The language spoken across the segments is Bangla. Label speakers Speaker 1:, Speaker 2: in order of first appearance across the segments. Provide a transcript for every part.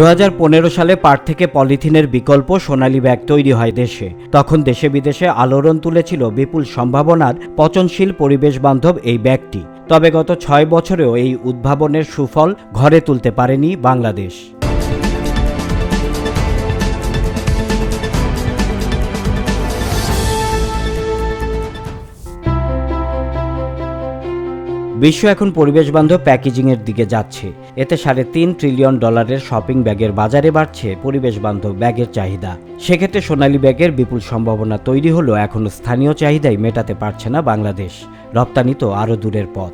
Speaker 1: দু হাজার পনেরো সালে পাট থেকে পলিথিনের বিকল্প সোনালী ব্যাগ তৈরি হয় দেশে। তখন দেশে বিদেশে আলোড়ন তুলেছিল বিপুল সম্ভাবনার পচনশীল পরিবেশ বান্ধব এই ব্যাগটি। তবে গত ছয় বছরেও এই উদ্ভাবনের সুফল ঘরে তুলতে পারেনি বাংলাদেশ। বিশ্ব এখন পরিবেশ বান্ধব প্যাকেজিংয়ের দিকে যাচ্ছে। এতে সাড়ে তিন ট্রিলিয়ন ডলারের শপিং ব্যাগের বাজারে বাড়ছে পরিবেশ বান্ধব ব্যাগের চাহিদা। সেক্ষেত্রে সোনালী ব্যাগের বিপুল সম্ভাবনা তৈরি হলেও এখনও স্থানীয় চাহিদাই মেটাতে পারছে না বাংলাদেশ। রপ্তানি তো আরও দূরের পথ।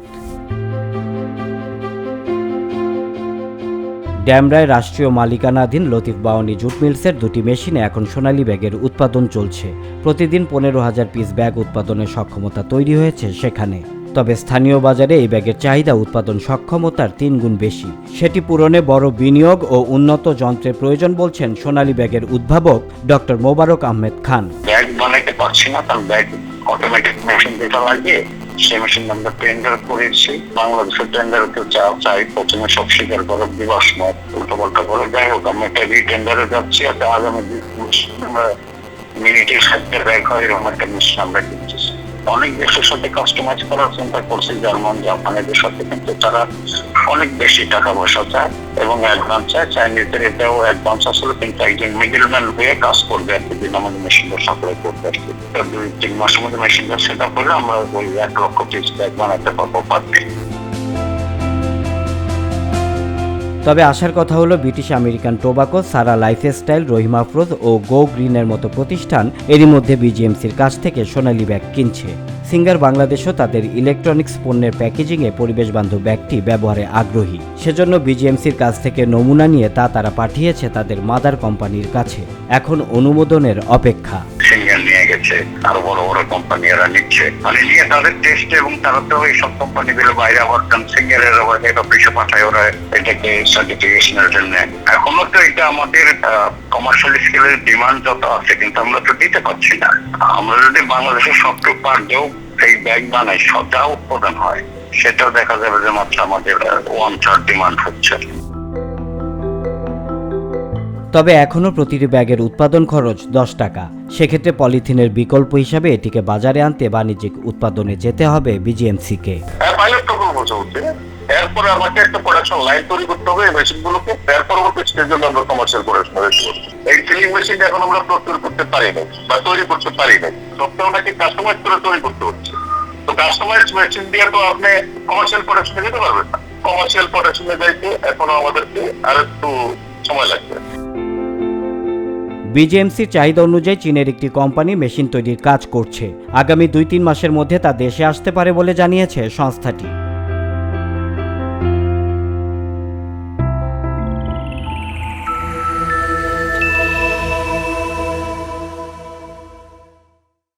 Speaker 1: ড্যামরায় রাষ্ট্রীয় মালিকানাধীন লতিফ বাওয়ানি জুট মিলসের দুটি মেশিনে এখন সোনালী ব্যাগের উৎপাদন চলছে। প্রতিদিন পনেরো হাজার পিস ব্যাগ উৎপাদনের সক্ষমতা তৈরি হয়েছে সেখানে। তবে স্থানীয় বাজারে এই ব্যাগের চাহিদা, উৎপাদন সক্ষমতার তিন গুণ বেশি। সেটি পূরণে বড় বিনিয়োগ ও উন্নত যন্ত্রের প্রয়োজন বলছেন সোনালী ব্যাগের উদ্ভাবক ডক্টর মোবারক আহমেদ খান।
Speaker 2: ব্যাগ বানাইতে পারছি না, কারণ ব্যাগ অটোমেটিক মেশিন যেটা লাগে, সেই মেশিন আমরা টেন্ডার করেছি। বাংলাদেশের টেন্ডার তো চা, চাই, প্রথমে সব স্বীকার করো দিবস মত উল্টো পাল্টা করে যাই হোক, আমরা একটা টেন্ডারে যাচ্ছি, আর আগামী মিনিটের সাথে ব্যাগ হয়, এরকম একটা মেশিন আমরা কিনতেছি। অনেক দেশের সাথে কাস্টমাইজ করার চিন্তা করছি, জার্মান জাপানের সাথে, কিন্তু তারা অনেক বেশি টাকা পয়সা চায় এবং অ্যাডভান্স চায়। চাইনিজদের এটাও অ্যাডভান্স আসলে কিন্তু একজন মিডিলম্যান হয়ে কাজ করবে আর কি দিন আমাদের মেশিনটা সাপ্লাই করবে আর কি। দুই তিন মাসের মধ্যে মেশিনটা সেট আপ হলে আমরা ওই এক লক্ষ পিস ব্যাগ বানাতে পারব পার
Speaker 1: তবে আসার কথা হলো British American Tobacco, Sara lifestyle, Rahima Afroz ও গো গ্রিনের মতো প্রতিষ্ঠান এরই মধ্যে বিজিএমসির কাছ থেকে সোনালি ব্যাগ কিনছে। সিঙ্গার বাংলাদেশও তাদের ইলেকট্রনিক্স পণ্যের প্যাকেজিংয়ে পরিবেশ বান্ধব ব্যাগটি ব্যবহারে আগ্রহী। সেজন্য বিজিএমসির কাছ থেকে নমুনা নিয়ে তা তারা পাঠিয়েছে তাদের মাদার কোম্পানির কাছে। এখন অনুমোদনের অপেক্ষা।
Speaker 2: নিয়ে গেছে। আরও বড় বড় কোম্পানি এরা নিচ্ছে। মানে নিয়ে তাদের টেস্ট এবং তারা তো এইসব কোম্পানি গুলো বাইরে আবার আবার হেড অফিসে পাঠায় ওরা এটাকে সার্টিফিকেশনের জন্য। এখনও তো এটা আমাদের কমার্শিয়াল স্কেলের ডিমান্ড যত আছে, কিন্তু আমরা তো দিতে পারছি না। আমরা যদি বাংলাদেশের সবটুকু পার দেও এই ব্যাগ বানাই সদা উৎপাদন হয়, সেটাও দেখা যাবে যে মাত্র আমাদের ওয়ান থার্ড ডিমান্ড হচ্ছে।
Speaker 1: তবে এখনও প্রতিটি ব্যাগের উৎপাদন খরচ দশ টাকা। সেক্ষেত্রে পলিথিনের বিকল্প হিসাবে এটিকে বাজারে আনতে বাণিজ্যিক উৎপাদনে যেতে হবে বিজিএমসিকে।
Speaker 2: পাইলট এরপরে আমাকে একটা প্রোডাকশন লাইন তৈরি করতে হবে এই এর পরবর্তী আমরা কমার্শিয়াল প্রোডাকশন এই ফিলিং মেশিন এখন আমরা প্রস্তুত করতে পারি না বা তৈরি করতে পারি না সবটা ওনাকে কাস্টমাইজ করে তৈরি করতে হচ্ছে। তো কাস্টমাইজ মেশিন দিয়ে তো আপনি কমার্শিয়াল প্রোডাকশনে যেতে পারবেন না। কমার্শিয়াল প্রোডাকশনে যাইতে এখনও আমাদেরকে আর একটু সময় লাগবে।
Speaker 1: বিজিএমসির চাহিদা অনুযায়ী চীনের একটি কোম্পানি মেশিন তৈরির কাজ করছে। আগামী দুই তিন মাসের মধ্যে তা দেশে আসতে পারে বলে জানিয়েছে সংস্থাটি।